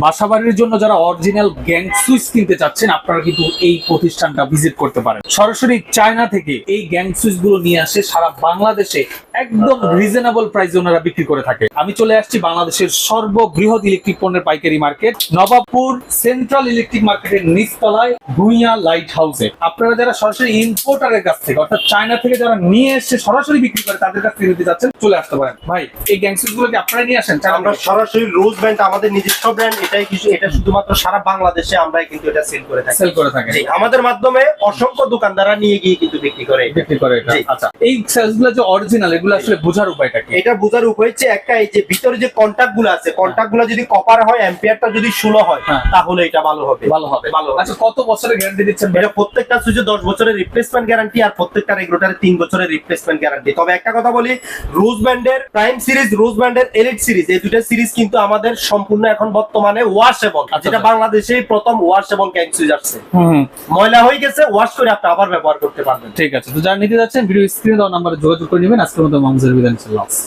বাসাবাড়ির জন্য যারা original gang switch কিনতে চাচ্ছেন, আপনারা কিন্তু এই প্রতিষ্ঠানটা ভিজিট করতে পারেন। সরাসরি চায়না থেকে এই গ্যাং সুইচগুলো নিয়ে আসে সারা বাংলাদেশে। একদম রিজনেবল প্রাইসে ওনারা বিক্রি করে থাকে। আমি চলে আসছি বাংলাদেশের সর্ববৃহৎ ইলেকট্রিক পণ্যের পাইকারি মার্কেট নবাবপুর সেন্ট্রাল ইলেকট্রিক মার্কেটের নিচতলায় ভুইয়া লাইট হাউসে আপনারা যারা সরাসরি ইম্পোর্টারের কাছ থেকে অর্থাৎ চায়না থেকে যারা নিয়ে এসে সরাসরি বিক্রি করে তাদের কাছ থেকে নিতে যাচ্ছেন চলে আসতে পারেন। ভাই এই গ্যাং সুইচগুলো কি আপনারা নিয়ে আসেন? আমরা সরাসরি রোজ ব্র্যান্ড আমাদের নিজস্ব ব্র্যান্ড এটাই কিছু এটা শুধুমাত্র সারা বাংলাদেশে আমরা কিন্তু এটা সেল করে থাকি। সেল করে থাকেন। জি, আমাদের মাধ্যমে অসংখ্য দোকানদাররা নিয়ে গিয়ে কিন্তু বিক্রি করে বিক্রি করে এটা। আচ্ছা এই সেলসগুলো যে অরিজিনাল এগুলো আসলে বোঝার উপায়টা কি? এটা বোঝার উপায় হচ্ছে একটা এই যে ভিতরে যে কন্টাক্টগুলো আছে কন্টাক্টগুলো যদি কপার হয় অ্যাম্পিয়ারটা যদি ষোলো হয় হ্যাঁ। তাহলে এটা ভালো হবে। ভালো হবে। ভালো আচ্ছা কত বছরের গ্যারান্টি দিচ্ছেন এটা প্রত্যেকটা সুইচে দশ বছরের রিপ্লেসমেন্ট গ্যারান্টি আর প্রত্যেকটা রেগুলেটারে তিন বছরের রিপ্লেসমেন্ট গ্যারান্টি তবে একটা কথা বলি রোজ ব্যান্ডের প্রাইম সিরিজ রোজ ব্যান্ডের এলিট সিরিজ এই দুটো সিরিজ কিন্তু আমাদের সম্পূর্ণ এখন বর্তমানে ওয়াশেবল আচ্ছা, যেটা আচ্ছা। বাংলাদেশে প্রথম ওয়াশেবল গ্যাং সুইচ আসছে। ময়লা হয়ে গেছে ওয়াশ করে আপনি আবার ব্যবহার করতে পারবেন। ঠিক আছে তো যারা নিতে যাচ্ছেন ভিডিও স্ক্রিনে দেওয়া নাম্বারে যোগাযোগ করে নেবেন। আজকের মতো মামুজের বিধান